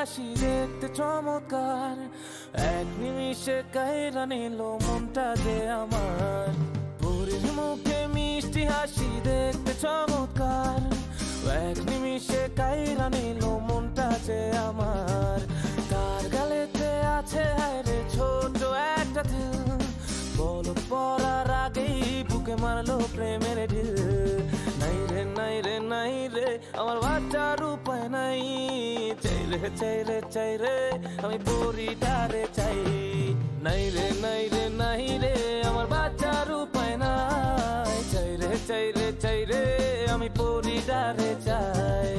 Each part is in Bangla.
হাসি দেখতে চমৎকার। এক নিমিষে কায়রা নিল মনটা যে আমার। পরীর মুখে মিষ্টি হাসি দেখতে চমৎকার। এক নিমিষে কায়রা নিল মনটা যে আমার। গালেতে আছে ছোট একটা দিল। বল পড়ার আগেই বুকে মারলো প্রেমের ঢিল। নাই রে নাই রে নাই রে, আমার বাচ্চার উপায় নাই। রে, চাই রে চাই রে, আমি পরিটারে চাই নাই রে নাই রে নাই রে, আমার বাচ্চার উপায় নাই। চাই রে চাই রে চাই রে, আমি পরিটারে চাই।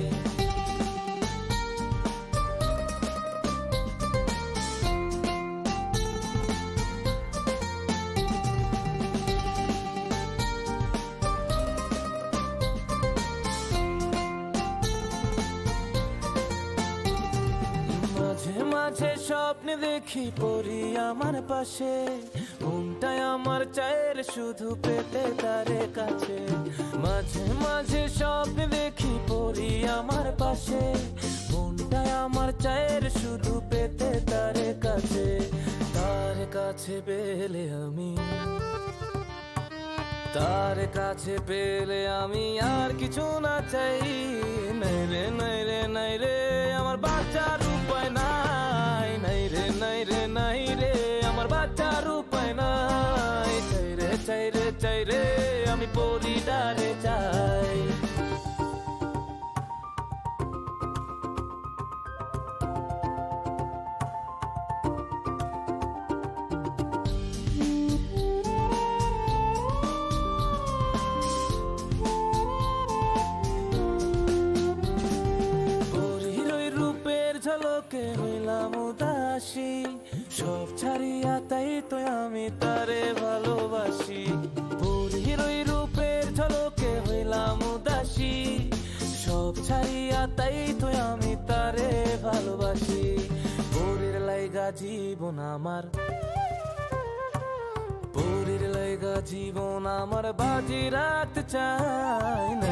মাঝে মাঝে স্বপ্নে দেখি পরি আমার পাশে। মনটাই আমার চায়ের শুধু পেতে তারে কাছে। মাঝে মাঝে স্বপ্নে দেখি পরি আমার পাশে। মনটাই আমার চায়ের শুধু পেতে তারে কাছে। তার কাছে পেলে আমি। তার কাছে পেলে আমি আর কিছু না চাই। নাই পরিদারে চাই। ঝলকে হইলাম সব ছাড়িয়া তাই তো আমি তারে ভালোবাসি। সব ছাড়িয়া তাই তো আমি তারে ভালোবাসি। পরীর লাইগা জীবন আমার। পরীর লাইগা জীবন আমার। বাজি রাখতে চাই না